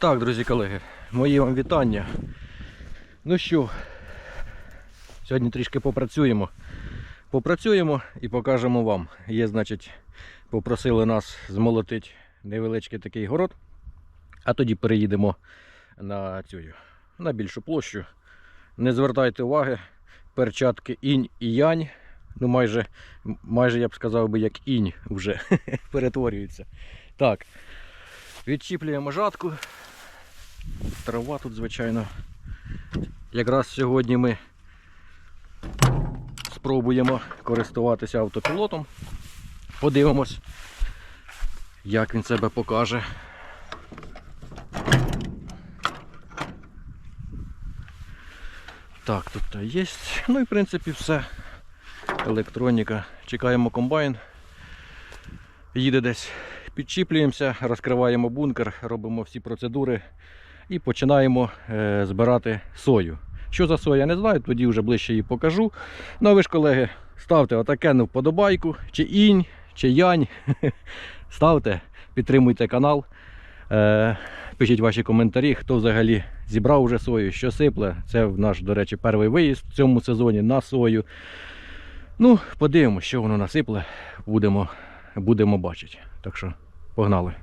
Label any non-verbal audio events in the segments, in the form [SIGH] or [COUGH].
Так, друзі колеги, мої вам вітання. Ну що, сьогодні трішки попрацюємо. Попрацюємо і покажемо вам. Є, значить, попросили нас змолотити невеличкий такий город, а тоді переїдемо на цю, на більшу площу. Не звертайте уваги, перчатки інь і янь. Ну, майже, майже я б сказав би, як інь вже [LAUGHS] перетворюються. Так, відчіплюємо жатку. Трава тут, звичайно. Якраз сьогодні ми спробуємо користуватися автопілотом. Подивимось, як він себе покаже. Так, тут то є. Ну і в принципі все. Електроніка. Чекаємо комбайн. Їде десь. Підчіплюємося, розкриваємо бункер, робимо всі процедури і починаємо е, збирати сою. Що за соя, не знаю, тоді вже ближче її покажу. Ну а ви ж, колеги, ставте отакенну вподобайку, чи інь, чи янь. [LAUGHS] Ставте, підтримуйте канал. Е, пишіть ваші коментарі, хто взагалі зібрав вже сою, що сипле. Це наш, до речі, перший виїзд в цьому сезоні на сою. Ну, подивимося, що воно насипле, будемо, будемо бачити. Так що погнали.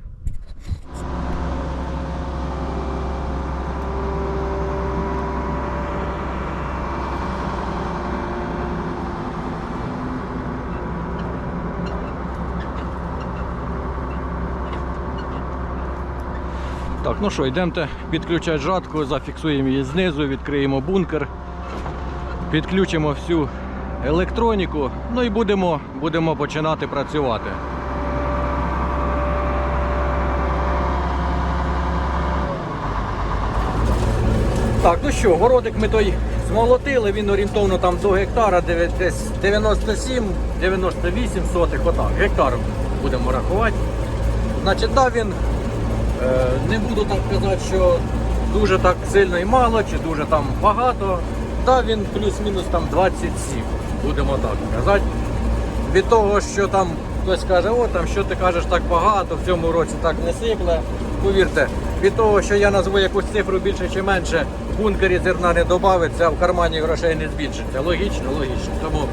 Ну що, йдемте підключати жатку, зафіксуємо її знизу, відкриємо бункер, підключимо всю електроніку, ну і будемо, будемо починати працювати. Так, ну що, городик ми той змолотили, він орієнтовно там до гектара, десь 97-98 сотих, отак, гектар будемо рахувати. Значить, да, він Не буду так казати, що дуже так сильно і мало, чи дуже там багато. Та він плюс-мінус там 27, будемо так казати. Від того, що там хтось каже, о, там що ти кажеш так багато, в цьому році так не сипле. Повірте, від того, що я назву якусь цифру більше чи менше, в бункері зерна не додається, в кармані грошей не збільшиться. Логічно, логічно. Тому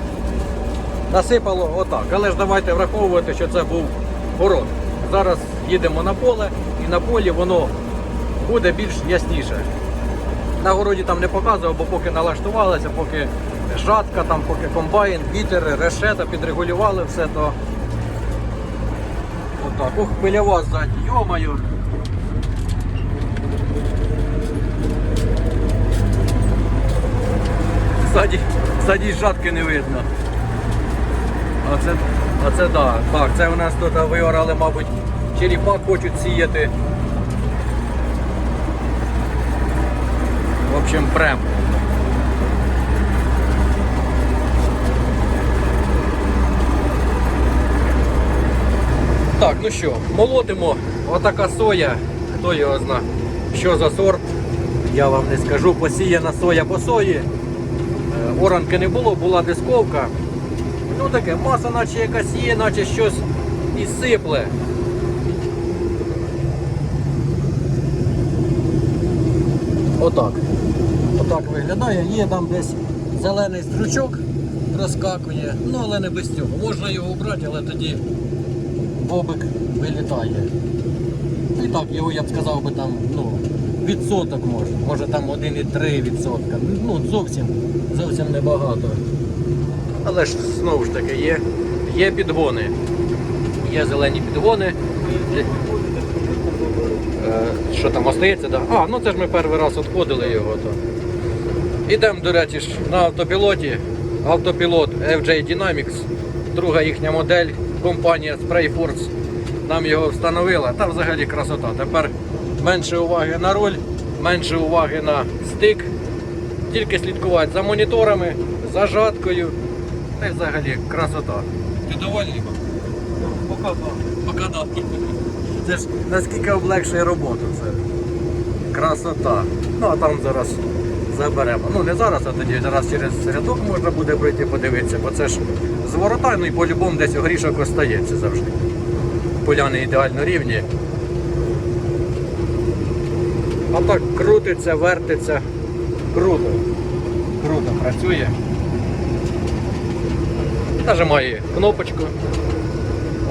насипало отак. Але ж давайте враховувати, що це був город. Зараз їдемо на поле і на полі воно буде більш ясніше. На городі там не показував, бо поки налаштувалися, поки жатка, там, поки комбайн, вітер, решета, підрегулювали все то. Отак. Ох, пилява ззаді, йомаю. Ззаді, ззаді жатки не видно. Оце, оце да. Так, це у нас тут виорали, мабуть, черепах хочуть сіяти. В общем, прям. Так, ну що, молотимо. Отака соя. Хто його зна, що за сорт, я вам не скажу. Посіяна соя по сої. Е, Оранки не було, була дисковка. Ну таке, маса наче якась є, наче щось і сипле. Отак. Отак виглядає. Є там десь зелений стручок розкакує, ну але не без цього. Можна його обрати, але тоді бобик вилітає. І так, його я б сказав би там, ну, відсоток може. Може там 1,3 відсотка. Ну, зовсім, зовсім небагато. Але ж знову ж таки є, є підгони. Є зелені підгони. Що там остається? Да? А, ну це ж ми перший раз відходили його. То. Ідемо, до речі, ж на автопілоті. Автопілот FJ Dynamics, друга їхня модель, компанія Sprayforce нам його встановила. Та взагалі красота. Тепер менше уваги на руль, менше уваги на стик. Тільки слідкувати за моніторами, за жаткою. Та й взагалі красота. Ти довольний? Пока, пока да. Це ж наскільки облегшує роботу це. Красота. Ну а там зараз заберемо. Ну не зараз, а тоді зараз через рядок можна буде пройти подивитися, бо це ж зворотай, ну і по-любому десь грішок остається завжди. Поляни ідеально рівні. А так крутиться, вертиться. Круто. Круто працює. Нажимає кнопочку.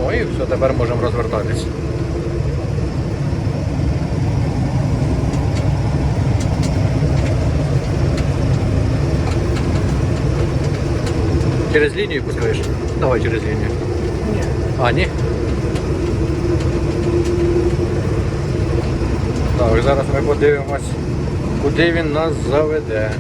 О, і все, тепер можемо розвертатись. Через лінію пускаєш? Давай через лінію. Ні. А, ні? Так, зараз ми подивимось, куди він нас заведе.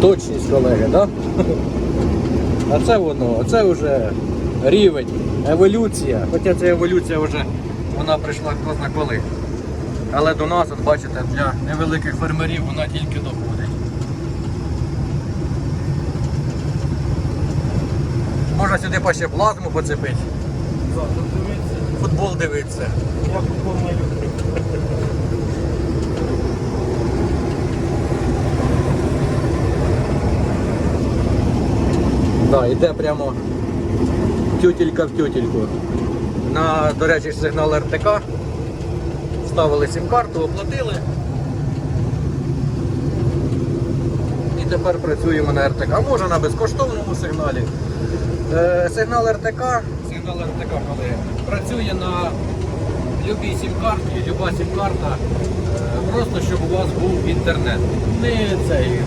Точність, колеги, так? Да? А це воно, це вже рівень, еволюція. Хоча ця еволюція вже вона прийшла хто зна коли. Але до нас, от бачите, для невеликих фермерів вона тільки доходить. Можна сюди па ще плазму поцепити, футбол дивитися. я футбол не люблю. Да, йде прямо тютелька в тютельку. На, до речі, сигнал РТК. Вставили сім-карту, оплатили. І тепер працюємо на РТК. А може на безкоштовному сигналі. Е, сигнал РТК, сигнал РТК, коли працює на любій сім-карті, люба сім-карта, е, просто щоб у вас був інтернет. Не цей.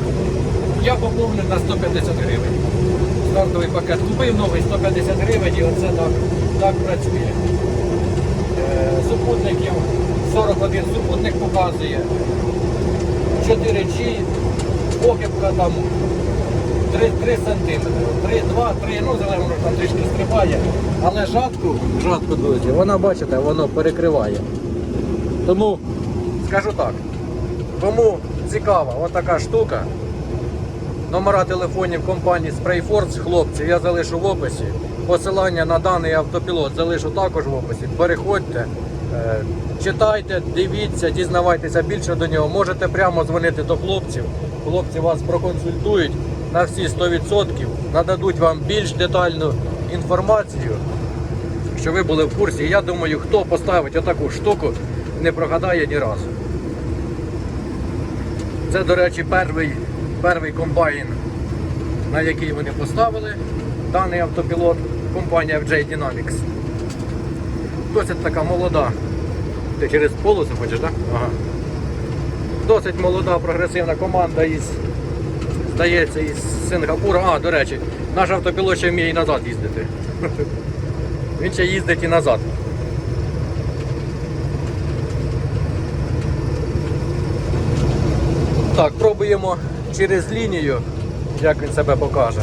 Я поповнив на 150 гривень. Стартовий пакет купив новий 150 гривень і оце так, так працює. Е, супутників 41 супутник показує. 4G, похибка там 3, 3 см, 3, 2, 3, ну залежно там трішки стрибає. Але жатку, жатку, друзі, вона, бачите, воно перекриває. Тому скажу так, кому цікава отака штука, Номера телефонів компанії Sprayforce, хлопці, я залишу в описі. Посилання на даний автопілот залишу також в описі. Переходьте, е, читайте, дивіться, дізнавайтеся більше до нього. Можете прямо дзвонити до хлопців. Хлопці вас проконсультують на всі 100%, нададуть вам більш детальну інформацію, щоб ви були в курсі. Я думаю, хто поставить отаку штуку, не прогадає ні разу. Це, до речі, перший, перший комбайн, на який вони поставили даний автопілот, компанія FJ Dynamics. Досить така молода. Ти через полосу хочеш, так? Ага. Досить молода прогресивна команда із, здається, із Сингапура. А, до речі, наш автопілот ще вміє і назад їздити. [LAUGHS] Він ще їздить і назад. Так, пробуємо через лінію, як він себе покаже.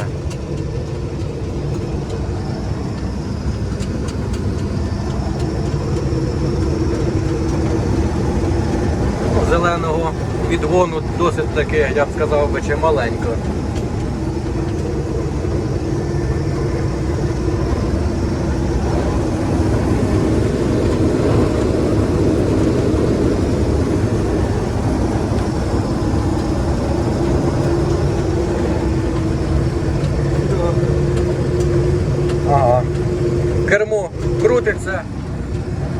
Зеленого відгону досить таки, я б сказав би, чи маленько. Ага. Кермо крутиться,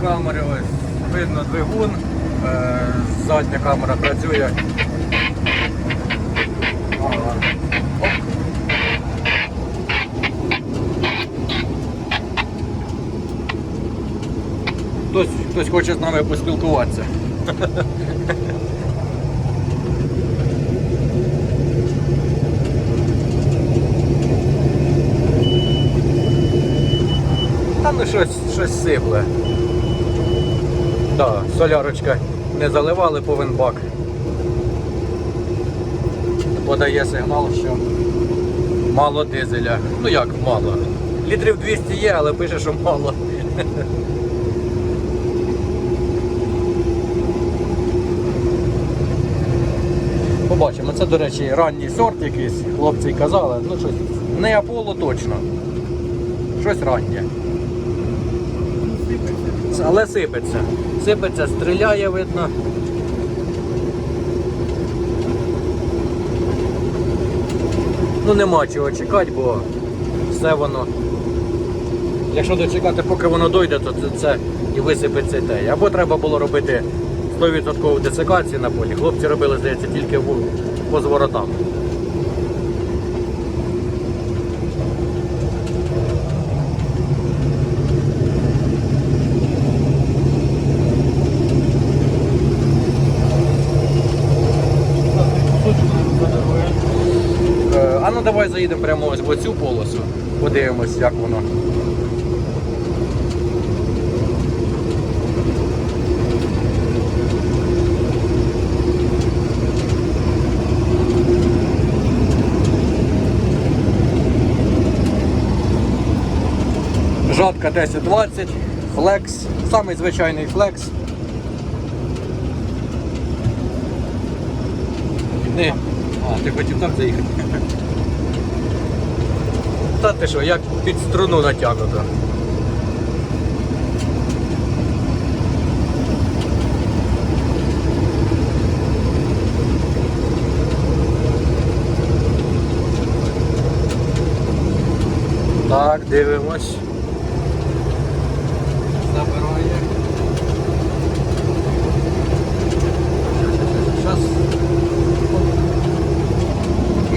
камери ось видно двигун, е, задня камера працює. Хтось, хтось хоче з нами поспілкуватися. [LAUGHS] щось, щось сипле. Так, солярочка не заливали повен бак. Подає сигнал, що мало дизеля. Ну як мало. Літрів 200 є, але пише, що мало. Побачимо. Це, до речі, ранній сорт якийсь, хлопці казали. Ну щось не Аполло точно. Щось раннє. Але сипеться. Сипеться, стріляє, видно. Ну нема чого чекати, бо все воно. Якщо дочекати, поки воно дойде, то це, це і висипеться і те. Або треба було робити 100% десикацію на полі. Хлопці робили, здається, тільки по зворотам. Заїдемо прямо ось в оцю полосу, подивимось, як воно. Жатка 1020, флекс, самий звичайний флекс. Не. А, ти хотів так заїхати? Та ти що, як під струну натягнуто. Так, дивимось. Забирає. Зараз.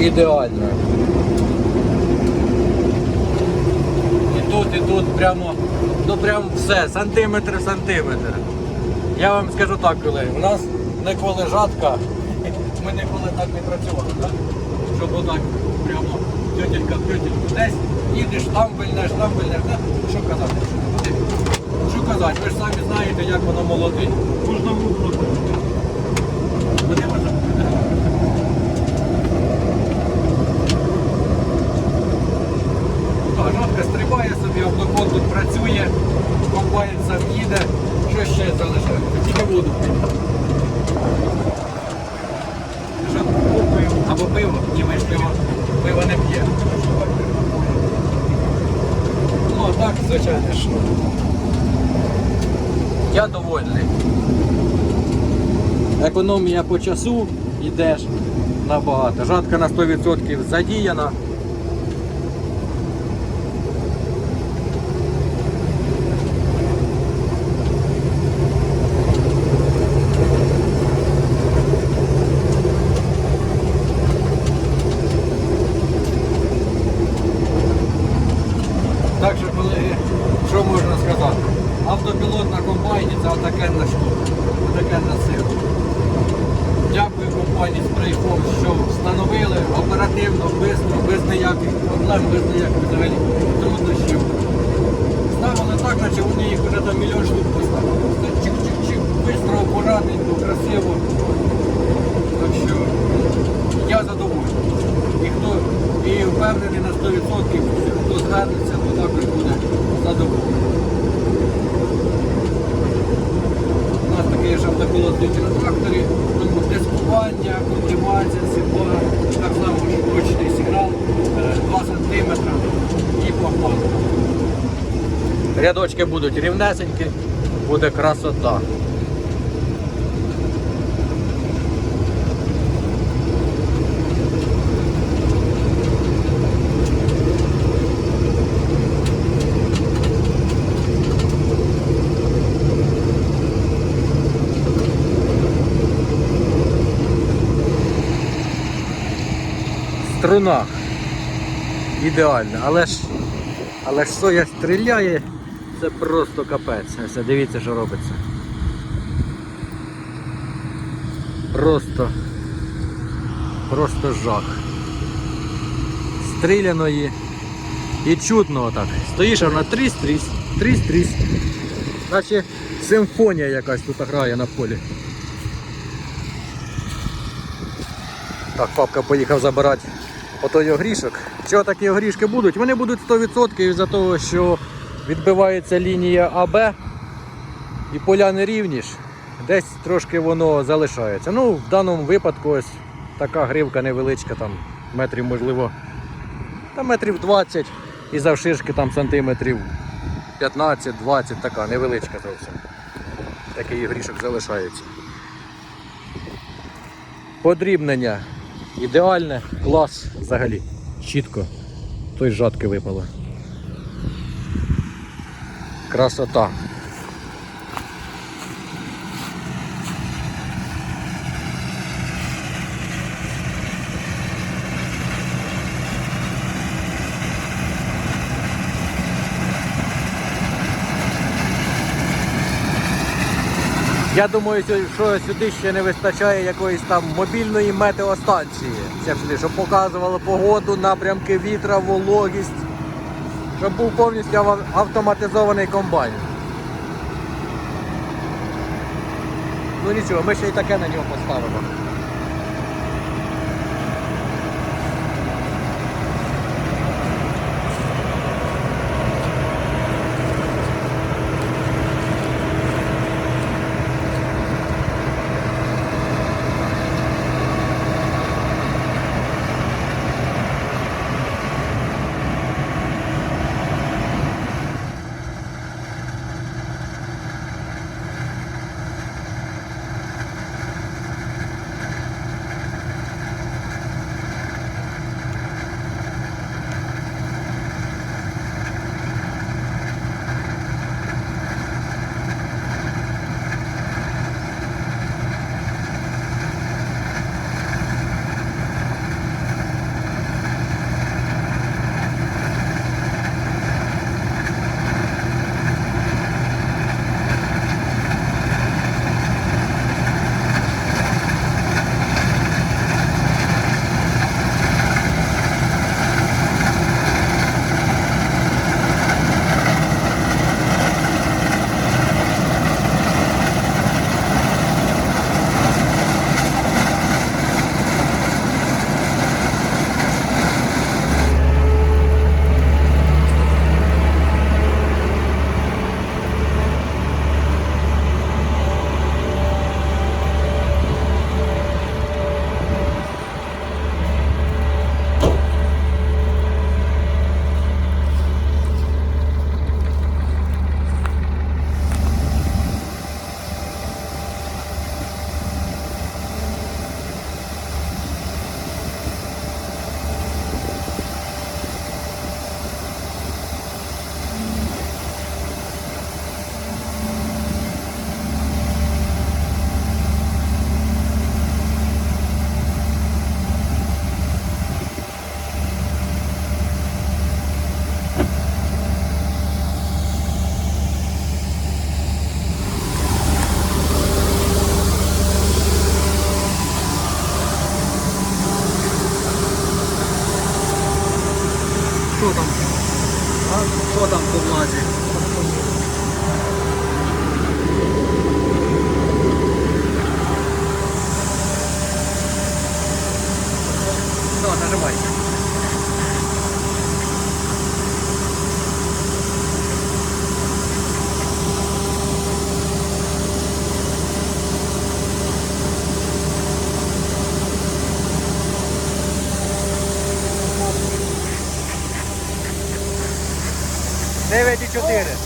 Ідеально. І тут, і тут прямо, ну прям все, сантиметр в сантиметр. Я вам скажу так, колеги, у нас ніколи жатка, [LAUGHS] ми ніколи так не працювали, так? Щоб отак прямо тютелька в тютельку десь, їдеш штамбельне, штамбельне, так? що казати? Що казати? Ви ж самі знаєте, як воно молодить. Можна мудро. Куди можна? Так, жодка собі, автокон тут працює, сам їде. Що ще залишається? Тільки воду. Що? Або пиво, ні, ми ж пиво, пиво не п'є. Ну, так, звичайно ж. Я довольний. Економія по часу йдеш набагато. Жатка на 100% задіяна. Так що, колеги, що можна сказати? Автопілот на комбайні це отакенна штука, отакенна сила. Дякую компанії Sprayform, що встановили оперативно, швидко, без ніяких проблем, без ніяких взагалі труднощів. Ставили так, наче вони їх вже там мільйон штук поставили. Все Чик-чик-чик, швидко, акуратненько, красиво. Так що я задоволений. І хто і впевнений на 100%, хто звернеться, то також буде задоволений. У нас такий ж автопілот тільки на тракторі, тому тестування, культивація, сідла, так само ж точний сигнал, е, 2 см і погнали. Рядочки будуть рівнесенькі, буде красота. Струна. Ідеальна, але ж але ж соя стріляє, це просто капець. Ось дивіться, що робиться. Просто просто жах. Стріляної і чутно отак. Стоїш, а вона тріс, тріс, тріс, тріс. Наче симфонія якась тут грає на полі. Так, папка поїхав забирати отой огрішок. Чого такі огрішки будуть? Вони будуть 100% із-за того, що відбивається лінія АБ і поля не рівні ж. Десь трошки воно залишається. Ну, в даному випадку ось така гривка невеличка, там метрів, можливо, та метрів 20 і завширшки там сантиметрів 15-20, така невеличка зовсім. Такий грішок залишається. Подрібнення ідеальне, клас взагалі. чітко. Той жатки випало. Красота. Я думаю, що- сюди ще не вистачає якоїсь там мобільної метеостанції. Щоб показувало погоду, напрямки вітра, вологість. Щоб був повністю автоматизований комбайн. Ну нічого, ми ще й таке на нього поставимо. 4.